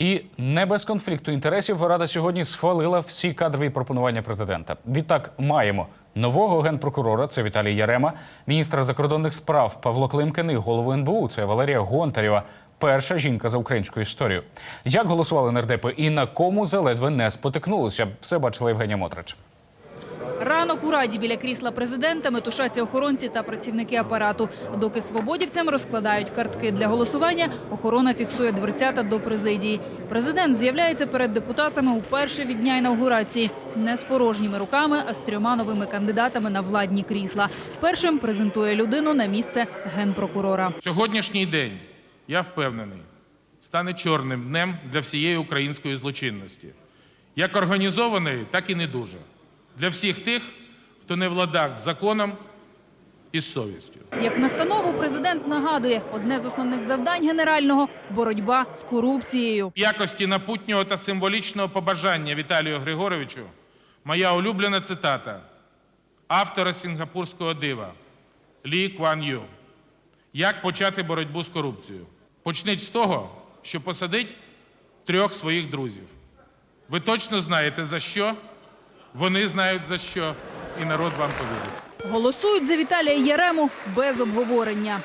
І не без конфлікту інтересів Рада сьогодні схвалила всі кадрові пропонування президента. Відтак маємо нового генпрокурора, це Віталій Ярема, міністра закордонних справ Павло Климкин і голову НБУ, це Валерія Гонтарєва. Перша жінка за українську історію. Як голосували нардепи і на кому заледве не спотикнулися? Все бачила Євгенія Мотрич. Ранок у раді біля крісла президента метушаться охоронці та працівники апарату. Доки свободівцям розкладають картки для голосування, охорона фіксує дверцята до президії. Президент з'являється перед депутатами уперше від дня інаугурації. Не з порожніми руками, а з трьома новими кандидатами на владні крісла. Першим презентує людину на місце генпрокурора. Сьогоднішній день, я впевнений, стане чорним днем для всієї української злочинності, як організованої, так і не дуже. Для всіх тих, хто не в з законом і з совістю. Як настанову президент нагадує, одне з основних завдань генерального боротьба з корупцією. В якості напутнього та символічного побажання Віталію Григоровичу моя улюблена цитата автора сінгапурського дива Лі Кван Ю. Як почати боротьбу з корупцією? Почніть з того, що посадить трьох своїх друзів. Ви точно знаєте за що, вони знають за що, і народ вам повірить. Голосують за Віталія Ярему без обговорення.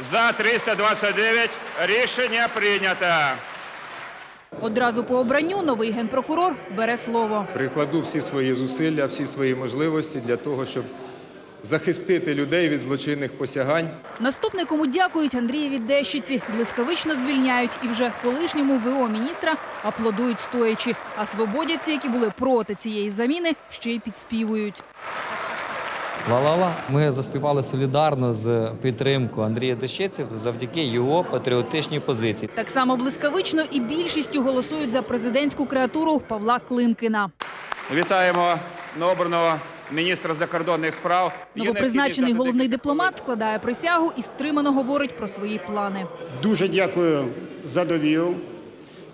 За 329 рішення прийнято. Одразу по обранню новий генпрокурор бере слово. прикладу всі свої зусилля, всі свої можливості для того, щоб захистити людей від злочинних посягань. Наступникому дякують Андрієві Дещиці. Блискавично звільняють і вже колишньому ВО міністра аплодують стоячи. А свободівці, які були проти цієї заміни, ще й підспівують. Ла-ла-ла. Ми заспівали солідарно з підтримкою Андрія Дещиців завдяки його патріотичній позиції. Так само блискавично і більшістю голосують за президентську креатуру Павла Климкина. Вітаємо новообраного міністра закордонних справ. Новопризначений головний дипломат складає присягу і стримано говорить про свої плани. Дуже дякую за довіру.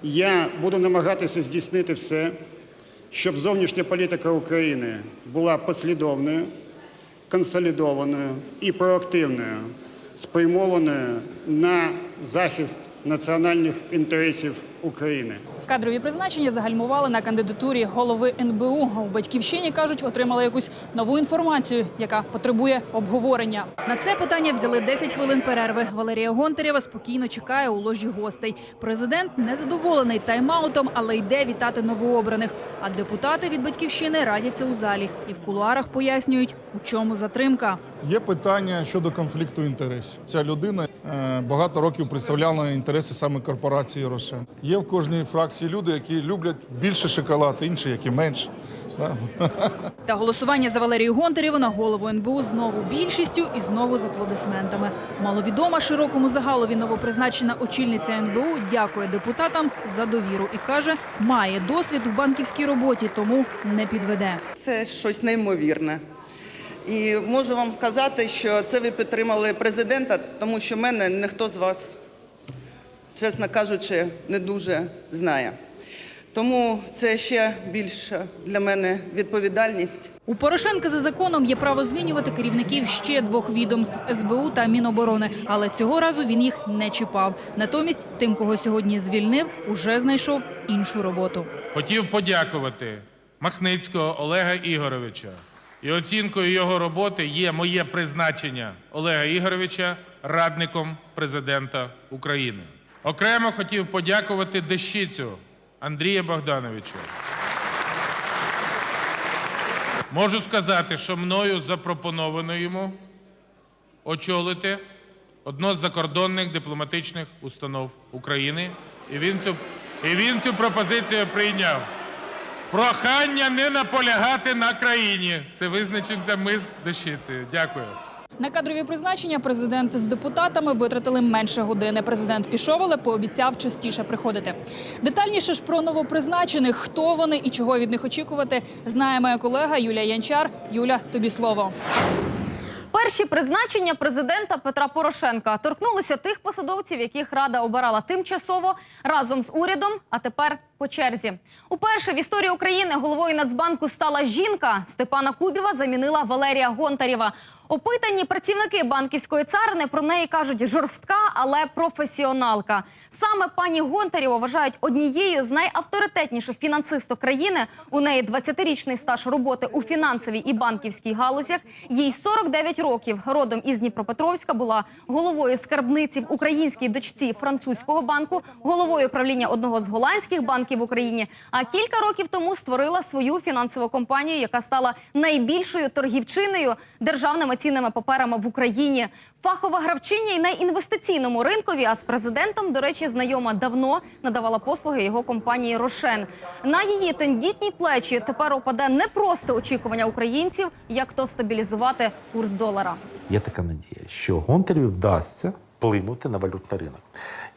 Я буду намагатися здійснити все, щоб зовнішня політика України була послідовною, консолідованою і проактивною, спрямованою на захист національних інтересів України. Кадрові призначення загальмували на кандидатурі голови НБУ. У батьківщині кажуть, отримали якусь нову інформацію, яка потребує обговорення. На це питання взяли 10 хвилин перерви. Валерія Гонтарєва спокійно чекає у ложі гостей. Президент незадоволений тайм-аутом, але йде вітати новообраних. А депутати від батьківщини радяться у залі і в кулуарах пояснюють, у чому затримка. Є питання щодо конфлікту інтересів. Ця людина е, багато років представляла інтереси саме корпорації Рошен. Є в кожній фракції люди, які люблять більше шоколад, інші, які менше. Та голосування за Валерію Гонтарєву на голову НБУ знову більшістю і знову з аплодисментами. Маловідома широкому загалові новопризначена очільниця НБУ дякує депутатам за довіру і каже, має досвід у банківській роботі, тому не підведе. Це щось неймовірне. І можу вам сказати, що це ви підтримали президента, тому що мене ніхто з вас, чесно кажучи, не дуже знає. Тому це ще більша для мене відповідальність. У Порошенка за законом є право змінювати керівників ще двох відомств СБУ та Міноборони, але цього разу він їх не чіпав. Натомість тим, кого сьогодні звільнив, уже знайшов іншу роботу. Хотів подякувати Махницького Олега Ігоровича. І оцінкою його роботи є моє призначення Олега Ігоровича радником президента України. Окремо хотів подякувати Дещицю Андрія Богдановича. Можу сказати, що мною запропоновано йому очолити одну з закордонних дипломатичних установ України. І він цю, і він цю пропозицію прийняв. Прохання не наполягати на країні. Це визначимося ми з Дещицею. Дякую. На кадрові призначення президент з депутатами витратили менше години. Президент пішов, але пообіцяв частіше приходити. Детальніше ж про новопризначених, хто вони і чого від них очікувати, знає моя колега Юлія Янчар. Юля, тобі слово. Перші призначення президента Петра Порошенка торкнулися тих посадовців, яких рада обирала тимчасово разом з урядом, а тепер по черзі. Уперше в історії України головою Нацбанку стала жінка. Степана Кубіва замінила Валерія Гонтарєва. Опитані працівники банківської царини про неї кажуть жорстка, але професіоналка. Саме пані Гонтарєва вважають однією з найавторитетніших фінансисток країни. У неї 20-річний стаж роботи у фінансовій і банківській галузях. Їй 49 років. Родом із Дніпропетровська була головою скарбниці в українській дочці французького банку, головою правління одного з голландських банків в Україні. А кілька років тому створила свою фінансову компанію, яка стала найбільшою торгівчиною державними цінними паперами в Україні. Фахова гравчиня й на інвестиційному ринкові. А з президентом, до речі, знайома давно надавала послуги його компанії Рошен. На її тендітні плечі тепер опаде не просто очікування українців, як то стабілізувати курс долара. Є така надія, що Гонтареві вдасться вплинути на валютний ринок.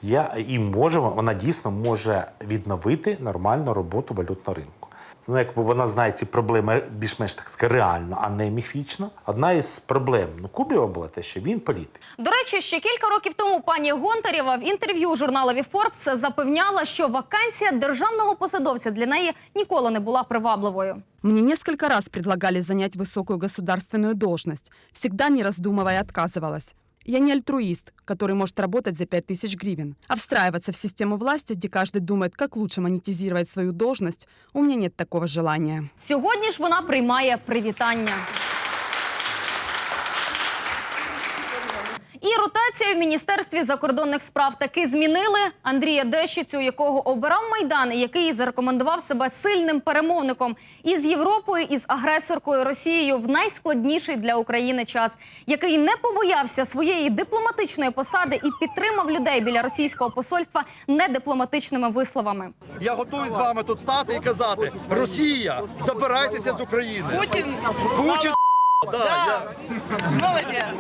Я, і може, вона дійсно може відновити нормальну роботу валютного ринку. Ну, якби вона знає ці проблеми більш-менш так сказати, реально, а не міфічно. Одна із проблем ну, Кубіва була те, що він політик. До речі, ще кілька років тому пані Гонтарєва в інтерв'ю журналові Forbes запевняла, що вакансія державного посадовця для неї ніколи не була привабливою. Мне несколько раз предлагали занять высокую государственную должность. Всегда, не раздумывая, отказывалась. Я не альтруист, который может работать за 5000 гривен. А встраиваться в систему власти, где каждый думает, как лучше монетизировать свою должность, у меня нет такого желания. Сьогодні ж вона приймає привітання. І ротація в міністерстві закордонних справ таки змінили Андрія Дещицю, якого обирав майдан, і який зарекомендував себе сильним перемовником із Європою, із агресоркою Росією в найскладніший для України час, який не побоявся своєї дипломатичної посади і підтримав людей біля російського посольства недипломатичними висловами. Я готовий з вами тут стати і казати: Росія, забирайтеся з України. Путін, Путін, да, я...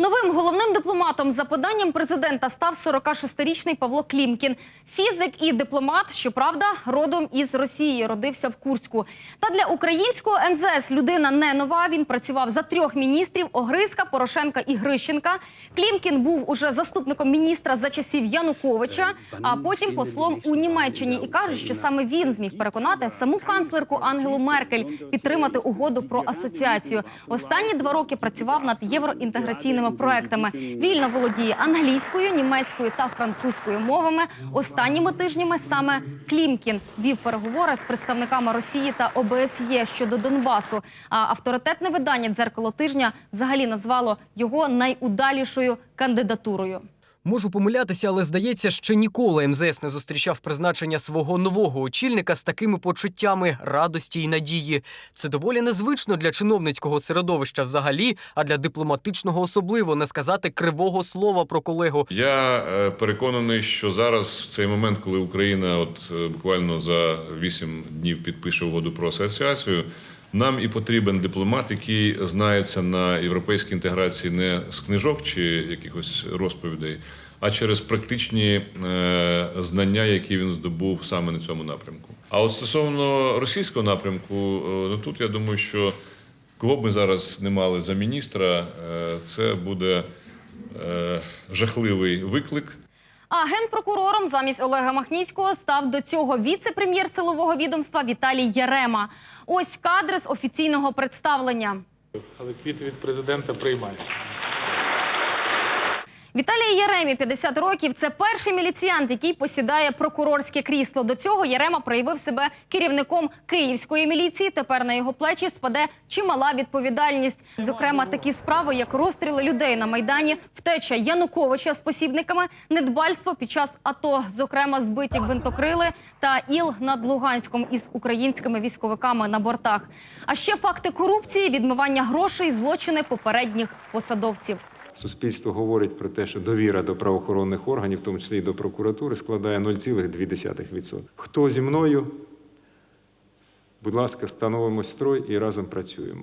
Новим головним дипломатом за поданням президента став 46-річний Павло Клімкін. Фізик і дипломат, щоправда, родом із Росії, родився в Курську. Та для українського МЗС людина не нова. Він працював за трьох міністрів: Огризка, Порошенка і Грищенка. Клімкін був уже заступником міністра за часів Януковича, а потім послом у Німеччині. І кажуть, що саме він зміг переконати саму канцлерку Ангелу Меркель підтримати угоду про асоціацію. Останні два роки працював над євроінтеграційними проектами. Вільно володіє англійською, німецькою та французькою мовами. Останніми тижнями саме Клімкін вів переговори з представниками Росії та ОБСЄ щодо Донбасу. А авторитетне видання дзеркало тижня взагалі назвало його найудалішою кандидатурою. Можу помилятися, але здається, ще ніколи МЗС не зустрічав призначення свого нового очільника з такими почуттями радості й надії. Це доволі незвично для чиновницького середовища взагалі, а для дипломатичного особливо не сказати кривого слова про колегу. Я е, переконаний, що зараз в цей момент, коли Україна от е, буквально за 8 днів підпише угоду про асоціацію, нам і потрібен дипломат, який знається на європейській інтеграції не з книжок чи якихось розповідей, а через практичні е, знання, які він здобув саме на цьому напрямку. А от стосовно російського напрямку, е, ну тут я думаю, що кого б ми зараз не мали за міністра, е, це буде жахливий виклик. А генпрокурором замість Олега Махніцького став до цього віце-прем'єр силового відомства Віталій Ярема. Ось кадри з офіційного представлення. Але квіти від президента приймає. Віталій Яремі 50 років. Це перший міліціянт, який посідає прокурорське крісло. До цього Ярема проявив себе керівником київської міліції. Тепер на його плечі спаде чимала відповідальність. Зокрема, такі справи, як розстріли людей на майдані, втеча Януковича з посібниками, недбальство під час АТО, зокрема збиті гвинтокрили та іл над Луганськом із українськими військовиками на бортах. А ще факти корупції, відмивання грошей, злочини попередніх посадовців. Суспільство говорить про те, що довіра до правоохоронних органів, в тому числі і до прокуратури, складає 0,2%. Хто зі мною? Будь ласка, становимо строй і разом працюємо.